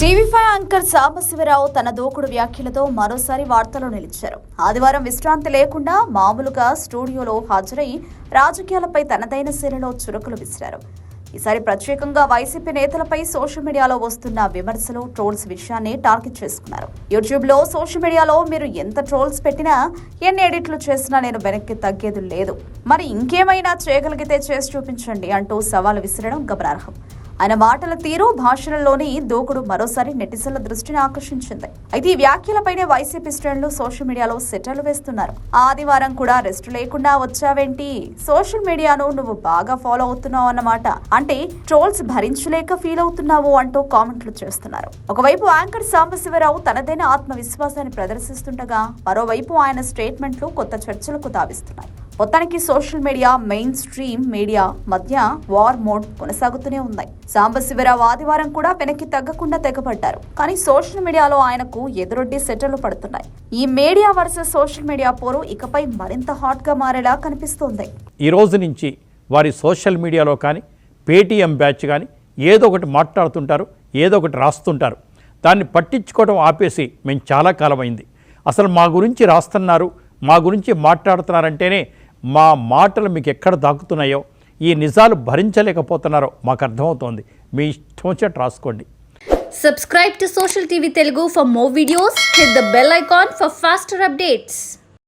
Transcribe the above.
TV five anchor Sambasivarao తన దూకుడు వ్యాఖ్యలతో మరోసారి వార్తలో నిలిచారు. ఆదివారం విశ్రాంతి లేకుండా మామూలుగా స్టూడియోలో హాజరై రాజకీయాలపై తనదైన శైలిలో చురుకులు విసిరారు. ఈసారి ప్రత్యేకంగా వైసీపీ నేతలపై సోషల్ మీడియాలో వస్తున్న విమర్శలు ట్రోల్స్ విషయాన్ని టార్గెట్ చేసుకున్నారు. యూట్యూబ్లో సోషల్ మీడియాలో మీరు ఎంత ట్రోల్స్ పెట్టినా ఎన్ని ఎడిట్లు చేసినా నేను వెనక్కి తగ్గేది లేదు. మరి ఇంకేమైనా చేయగలిగితే చేసి చూపించండి అంటూ సవాలు విసిరడం గమనార్హం. ఆయన మాటల తీరు భాషలలోని దూకుడు మరోసారి నెటిజన్ల దృష్టిని ఆకర్షించింది. అయితే ఈ వ్యాఖ్యలపైనే వైసీపీ శ్రేణులు సోషల్ మీడియాలో సెటర్లు వేస్తున్నారు. ఆదివారం కూడా రెస్ట్ లేకుండా వచ్చావేంటి? సోషల్ మీడియాను నువ్వు బాగా ఫాలో అవుతున్నావు అన్నమాట. అంటే ట్రోల్స్ భరించలేక ఫీల్ అవుతున్నావు అంటూ కామెంట్లు చేస్తున్నారు. ఒకవైపు యాంకర్ సాంబశివరావు తనదైన ఆత్మవిశ్వాసాన్ని ప్రదర్శిస్తుండగా మరోవైపు ఆయన స్టేట్మెంట్లు కొత్త చర్చలకు దావిస్తున్నాయి. మొత్తానికి social media mainstream media మధ్య వార్ మోడ్ కొనసాగుతూనే ఉన్నాయి సాంబశివరావు ఆదివారం కూడా వెనక్కి తగ్గకుండా తెగబడ్డారు. కానీ సోషల్ మీడియాలో ఆయనకు ఎదురొడ్డి సెటర్లు పడుతున్నాయి. ఈ మీడియా వర్సెస్ సోషల్ మీడియా పోరు ఇకపై మరింత హాట్గా మారేలా కనిపిస్తోంది. ఈ రోజు నుంచి వారి సోషల్ మీడియాలో కానీ పేటీఎం బ్యాచ్ కానీ ఏదో ఒకటి మాట్లాడుతుంటారు ఏదో ఒకటి రాస్తుంటారు. దాన్ని పట్టించుకోవడం ఆపేసి మేము చాలా కాలమైంది. అసలు మా గురించి రాస్తున్నారు మా గురించి మాట్లాడుతున్నారంటేనే మా మాటలు మీకు ఎక్కడ దాక్కుతున్నాయో ఈ నిజాలు భరించలేకపోతున్నారో మాకు అర్థమవుతోంది. మీ ఇష్టం వచ్చేట్టు రాసుకోండి. Subscribe to social TV Telugu for more videos hit the bell icon for faster updates